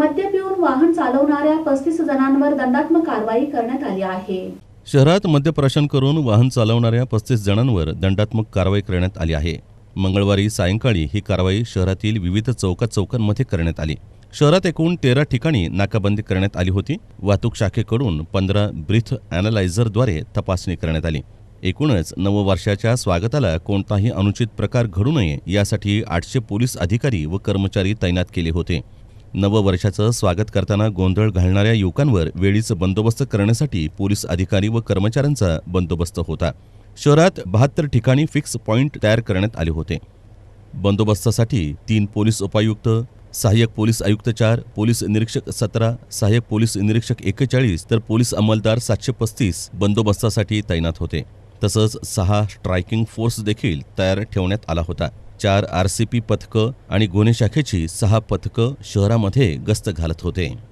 मद्य पिऊन वाहन चालवणाऱ्या पस्तीस जणांवर दंडात्मक कारवाई करण्यात आली आहे. शहरात मद्यप्राशन करून वाहन चालवणाऱ्या पस्तीस जणांवर दंडात्मक कारवाई करण्यात आली आहे. मंगळवारी सायंकाळी ही कारवाई शहरातील विविध चौकात चौकांमध्ये करण्यात आली. शहरात एकूण तेरा ठिकाणी नाकाबंदी करण्यात आली होती. वाहतूक शाखेकडून पंधरा ब्रीथ अॅनालायझरद्वारे तपासणी करण्यात आली. एकूणच नववर्षाच्या स्वागताला कोणताही अनुचित प्रकार घडू नये यासाठी आठशे पोलीस अधिकारी व कर्मचारी तैनात केले होते. नववर्षाचं स्वागत करताना गोंधळ घालणाऱ्या युवकांवर वेळीच बंदोबस्त करण्यासाठी पोलीस अधिकारी व कर्मचाऱ्यांचा बंदोबस्त होता. शहरात बहात्तर ठिकाणी फिक्स पॉईंट तयार करण्यात आले होते. बंदोबस्तासाठी तीन पोलीस उपायुक्त सहाय्यक पोलीस आयुक्त चार पोलीस निरीक्षक सतरा सहाय्यक पोलीस निरीक्षक एक्केचाळीस तर पोलीस अंमलदार सातशे पस्तीस बंदोबस्तासाठी तैनात होते. तसंच सहा स्ट्रायकिंग फोर्स देखील तयार ठेवण्यात आला होता. चार आर सी पी पथकं आणि गुन्हे शाखेची सहा पथकं शहरामध्ये गस्त घालत होते.